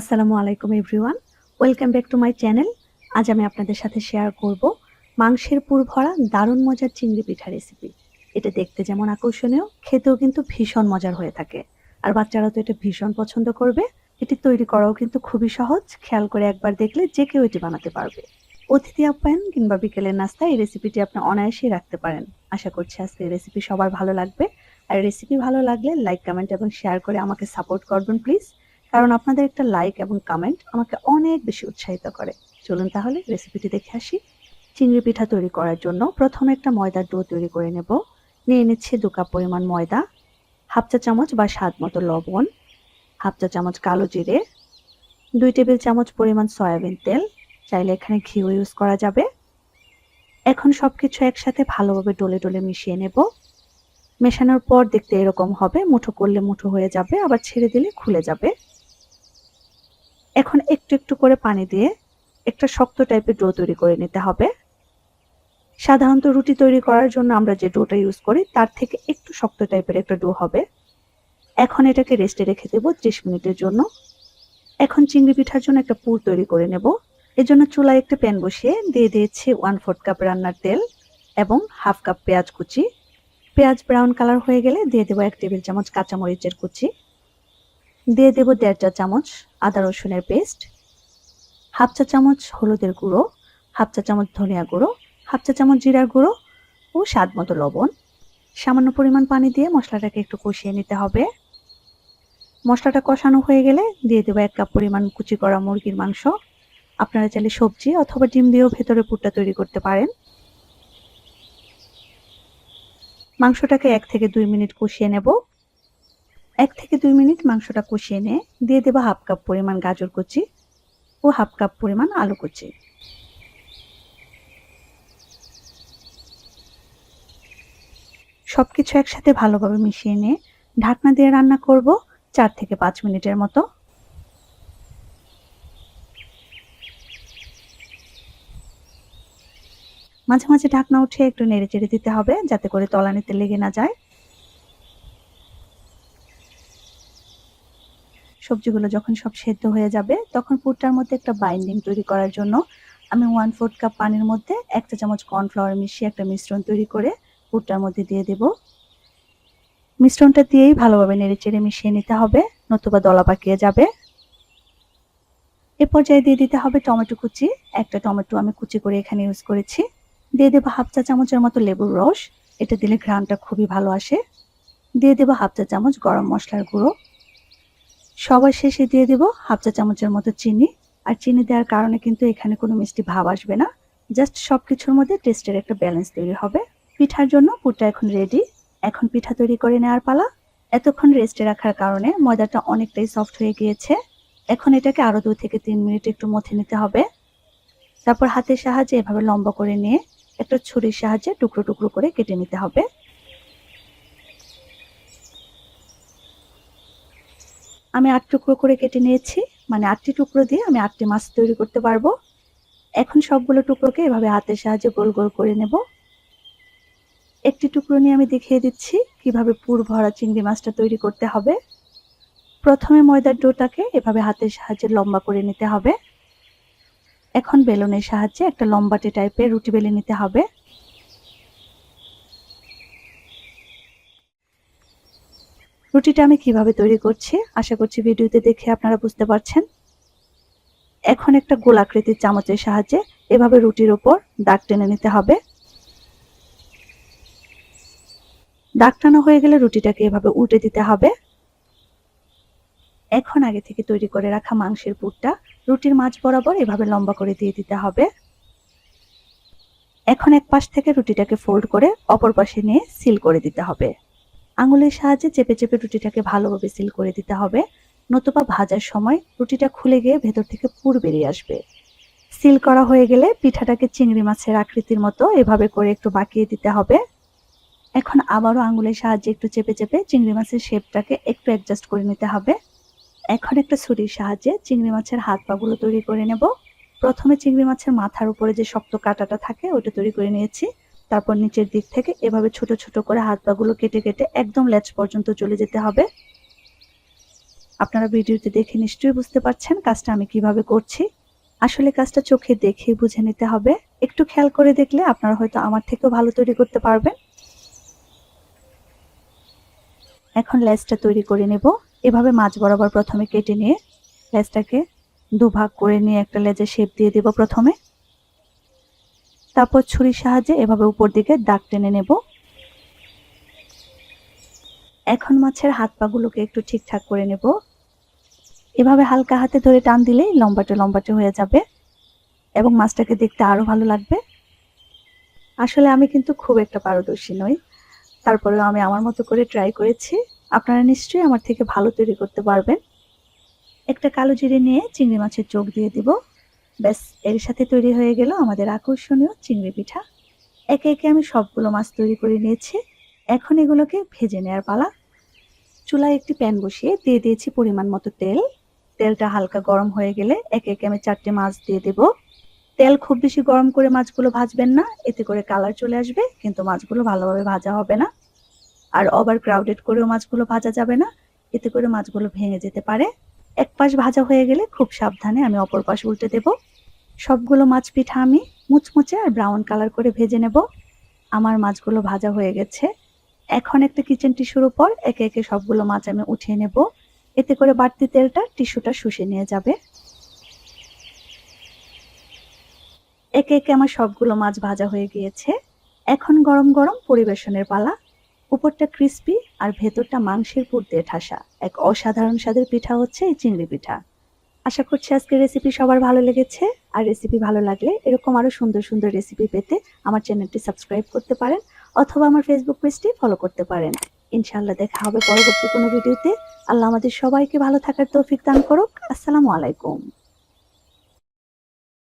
আসসালামু আলাইকুম everyone. Welcome back to my channel. আজ আমি আপনাদের সাথে শেয়ার করব মাংসের পুর ভরা দারুণ মজার চিংড়ি পিঠা রেসিপি এটা দেখতে যেমন আকর্ষণীয়, খেতেও কিন্তু ভীষণ মজার হয়ে থাকে। আর বাচ্চারা তো এটা ভীষণ পছন্দ করবে। এটি তৈরি করাও কিন্তু খুবই সহজ। খেয়াল করে একবার দেখলে যে কেউ এটি বানাতে পারবে। অতিথি আপ্যায়ন কিংবা বিকেলের নাস্তায় এই রেসিপিটি আপনি অনায়াসেই রাখতে পারেন। আশা করছি আজকে রেসিপি সবার ভালো লাগবে। আর রেসিপি ভালো লাগলে লাইক কমেন্ট এবং শেয়ার করে আমাকে সাপোর্ট করবেন প্লিজ কারণ আপনাদের একটা লাইক এবং কমেন্ট আমাকে অনেক বেশি উৎসাহিত করে। চলুন তাহলে রেসিপিটি দেখে আসি। চিংড়ি পিঠা তৈরি করার জন্য প্রথমে একটা ময়দার ডো তৈরি করে নেব। নিয়ে নিচ্ছি দু কাপ পরিমাণ ময়দা, হাফ চা চামচ বা স্বাদ মতো লবণ, হাফ চা চামচ কালো জিরে, দুই টেবিল চামচ পরিমাণ সয়াবিন তেল, চাইলে এখানে ঘিও ইউজ করা যাবে। এখন সব কিছু একসাথে ভালোভাবে ডলে ডলে মিশিয়ে নেব। মেশানোর পর দেখতে এরকম হবে, মুঠো করলে মুঠো হয়ে যাবে, আবার ছেড়ে দিলে খুলে যাবে। এখন একটু একটু করে পানি দিয়ে একটা শক্ত টাইপের ডো তৈরি করে নিতে হবে। সাধারণত রুটি তৈরি করার জন্য আমরা যে ডোটা ইউজ করি, তার থেকে একটু শক্ত টাইপের একটা ডো হবে। এখন এটাকে রেস্টে রেখে দেবো ত্রিশ মিনিটের জন্য। এখন চিংড়ি পিঠার জন্য একটা পুর তৈরি করে নেব। এর জন্য চুলায় একটা প্যান বসিয়ে দিয়ে দিয়েছি ওয়ান ফোর্থ কাপ রান্নার তেল এবং হাফ কাপ পেঁয়াজ কুচি। পেঁয়াজ ব্রাউন কালার হয়ে গেলে দিয়ে দেবো এক টেবিল চামচ কাঁচামরিচের কুচি। দিয়ে দেবো দেড় চা চামচ আদা রসুনের পেস্ট, হাফ চা চামচ হলুদের গুঁড়ো, হাফ চা চামচ ধনিয়া গুঁড়ো, হাফ চা চামচ জিরার গুঁড়ো ও স্বাদ মতো লবণ। সামান্য পরিমাণ পানি দিয়ে মশলাটাকে একটু কষিয়ে নিতে হবে। মশলাটা কষানো হয়ে গেলে দিয়ে দেবো এক কাপ পরিমাণ কুচি করা মুরগির মাংস। আপনারা চাইলে সবজি অথবা ডিম দিয়েও ভেতরে পুরটা তৈরি করতে পারেন। মাংসটাকে এক থেকে দুই মিনিট কষিয়ে নেব। এক থেকে দুই মিনিট মাংসটা কষিয়ে নিয়ে দিয়ে দেবো হাফ কাপ পরিমাণ গাজর কুচি ও হাফ কাপ পরিমাণ আলু কুচি। সব কিছু একসাথে ভালোভাবে মিশিয়ে নিয়ে ঢাকনা দিয়ে রান্না করব চার থেকে পাঁচ মিনিটের মতো। মাঝে মাঝে ঢাকনা উঠে একটু নেড়ে চেড়ে দিতে হবে যাতে করে তলানিতে লেগে না যায়। সবজিগুলো যখন সব সেদ্ধ হয়ে যাবে, তখন পুরটার মধ্যে একটা বাইন্ডিং তৈরি করার জন্য আমি ওয়ান ফোর্থ কাপ পানির মধ্যে একটা চামচ কর্নফ্লাওয়ার মিশিয়ে একটা মিশ্রণ তৈরি করে পুরটার মধ্যে দিয়ে দেব। মিশ্রণটা দিয়েই ভালোভাবে নেড়ে চেড়ে মিশিয়ে নিতে হবে, নতুবা দলা পাকিয়ে যাবে। এ পর্যায়ে দিয়ে দিতে হবে টমেটো কুচি। একটা টমেটো আমি কুচি করে এখানে ইউজ করেছি। দিয়ে দেবো হাফ চা চামচের মতো লেবুর রস। এটা দিলে ঘ্রাণটা খুবই ভালো আসে। দিয়ে দেবো হাফ চা চামচ গরম মশলার গুঁড়ো। সবার শেষে দিয়ে দেবো হাফ চা চামচের মতো চিনি। আর চিনি দেওয়ার কারণে কিন্তু এখানে কোনো মিষ্টি ভাব আসবে না। জাস্ট সব কিছুর মধ্যে টেস্টের একটা ব্যালেন্স তৈরি হবে। পিঠার জন্য পুরটা এখন রেডি এখন পিঠা তৈরি করে নেওয়ার পালা। এতক্ষণ রেস্টে রাখার কারণে ময়দাটা অনেকটাই সফট হয়ে গিয়েছে। এখন এটাকে আরও দুই থেকে তিন মিনিট একটু মথে নিতে হবে। তারপর হাতের সাহায্যে এভাবে লম্বা করে নিয়ে একটা ছুরির সাহায্যে টুকরো টুকরো করে কেটে নিতে হবে। আমি আট টুকরো করে কেটে নিয়েছি। মানে আটটি টুকরো দিয়ে আমি আটটি মাছ তৈরি করতে পারব। এখন সবগুলো টুকরোকে এভাবে হাতের সাহায্যে গোল গোল করে নেব। একটি টুকরো নিয়ে আমি দেখিয়ে দিচ্ছি কীভাবে পুর ভরা চিংড়ি মাছটা তৈরি করতে হবে। প্রথমে ময়দার ডোটাকে এভাবে হাতের সাহায্যে লম্বা করে নিতে হবে। এখন বেলুনের সাহায্যে একটা লম্বাটে টাইপের রুটি বেলে নিতে হবে। রুটিটা আমি কীভাবে তৈরি করছি, আশা করছি ভিডিওতে দেখে আপনারা বুঝতে পারছেন। এখন একটা গোলাকৃতির চামচের সাহায্যে এভাবে রুটির ওপর দাগ টেনে নিতে হবে। দাগ টানা হয়ে গেলে রুটিটাকে এভাবে উল্টে দিতে হবে। এখন আগে থেকে তৈরি করে রাখা মাংসের পুরটা রুটির মাছ বরাবর এভাবে লম্বা করে দিয়ে দিতে হবে। এখন এক পাশ থেকে রুটিটাকে ফোল্ড করে অপর পাশে নিয়ে সিল করে দিতে হবে। আঙুলের সাহায্যে চেপে চেপে রুটিটাকে ভালোভাবে সিল করে দিতে হবে। নতুবা ভাজার সময় রুটিটা খুলে গিয়ে ভেতর থেকে পুর বেরিয়ে আসবে। সিল করা হয়ে গেলে পিঠাটাকে চিংড়ি মাছের আকৃতির মতো এভাবে করে একটু বাঁকিয়ে দিতে হবে। এখন আবারও আঙুলের সাহায্যে একটু চেপে চেপে চিংড়ি মাছের শেপটাকে একটু অ্যাডজাস্ট করে নিতে হবে। এখন একটা ছুরির সাহায্যে চিংড়ি মাছের হাত পাগুলো তৈরি করে নেব। প্রথমে চিংড়ি মাছের মাথার উপরে যে শক্ত কাঁটাটা থাকে, ওটা তৈরি করে নিয়েছি। তারপর নিচের দিক থেকে এভাবে ছোট ছোট করে হাত পাগুলো কেটে কেটে একদম লেজ পর্যন্ত চলে যেতে হবে। আপনারা ভিডিওতে দেখে নিশ্চয়ই বুঝতে পারছেন কাজটা আমি কীভাবে করছি। আসলে কাজটা চোখে দেখে বুঝে নিতে হবে। একটু খেয়াল করে দেখলে আপনারা হয়তো আমার থেকেও ভালো তৈরি করতে পারবেন। এখন লেসটা তৈরি করে নেব। এভাবে মাছ বরাবর প্রথমে কেটে নিয়ে লেসটাকে দুভাগ করে নিয়ে একটা লেজের শেপ দিয়ে দেব প্রথমে। তারপর ছুরির সাহায্যে এভাবে উপর দিকে দাগ টেনে নেব। এখন মাছের হাত পাগুলোকে একটু ঠিকঠাক করে নেব। এভাবে হালকা হাতে ধরে টান দিলেই লম্বাটে লম্বাটে হয়ে যাবে এবং মাছটাকে দেখতে আরও ভালো লাগবে। আসলে আমি কিন্তু খুব একটা পারদর্শী নই। তারপরেও আমি আমার মতো করে ট্রাই করেছি। আপনারা নিশ্চয়ই আমার থেকে ভালো তৈরি করতে পারবেন। একটা কালো জিরে নিয়ে চিংড়ি মাছের চোখ দিয়ে দিব। ব্যাস, এর সাথে তৈরি হয়ে গেল আমাদের আকর্ষণীয় চিংড়ি পিঠা। একে একে আমি সবগুলো মাছ তৈরি করে নিয়েছি। এখন এগুলোকে ভেজে নেওয়ার পালা। চুলায় একটি প্যান বসিয়ে দিয়ে দিয়েছি পরিমাণ মতো তেল। তেলটা হালকা গরম হয়ে গেলে একে একে আমি চারটে মাছ দিয়ে দেব। তেল খুব বেশি গরম করে মাছগুলো ভাজবেন না, এতে করে কালার চলে আসবে, কিন্তু মাছগুলো ভালোভাবে ভাজা হবে না। আর ওভার ক্রাউডেড করেও মাছগুলো ভাজা যাবে না, এতে করে মাছগুলো ভেঙে যেতে পারে। এক পাশ ভাজা হয়ে গেলে খুব সাবধানে আমি অপর পাশ উল্টে দেব। সবগুলো মাছ পিঠা আমি মুচমুচে আর ব্রাউন কালার করে ভেজে নেব। আমার মাছগুলো ভাজা হয়ে গেছে। এখন একটা কিচেন টিস্যুর উপর একে একে সবগুলো মাছ আমি উঠিয়ে নেব। এতে করে বাড়তি তেলটা টিস্যুটা শুষে নিয়ে যাবে। একে একে আমার সবগুলো মাছ ভাজা হয়ে গিয়েছে। এখন গরম গরম পরিবেশনের পালা। উপরটা ক্রিস্পি আর ভেতরটা মাংসের পুর দিয়ে ঠাসা। এক অসাধারণ স্বাদের পিঠা হচ্ছে এই চিংড়ি পিঠা। আশা করছি আজকের রেসিপি সবার ভালো লেগেছে। আর রেসিপি ভালো লাগলে এরকম আরও সুন্দর সুন্দর রেসিপি পেতে আমার চ্যানেলটি সাবস্ক্রাইব করতে পারেন অথবা আমার ফেসবুক পেজটি ফলো করতে পারেন। ইনশাআল্লাহ দেখা হবে পরবর্তী কোনো ভিডিওতে আল্লাহ আমাদের সবাইকে ভালো থাকার তৌফিক দান করুক। আসসালামু আলাইকুম।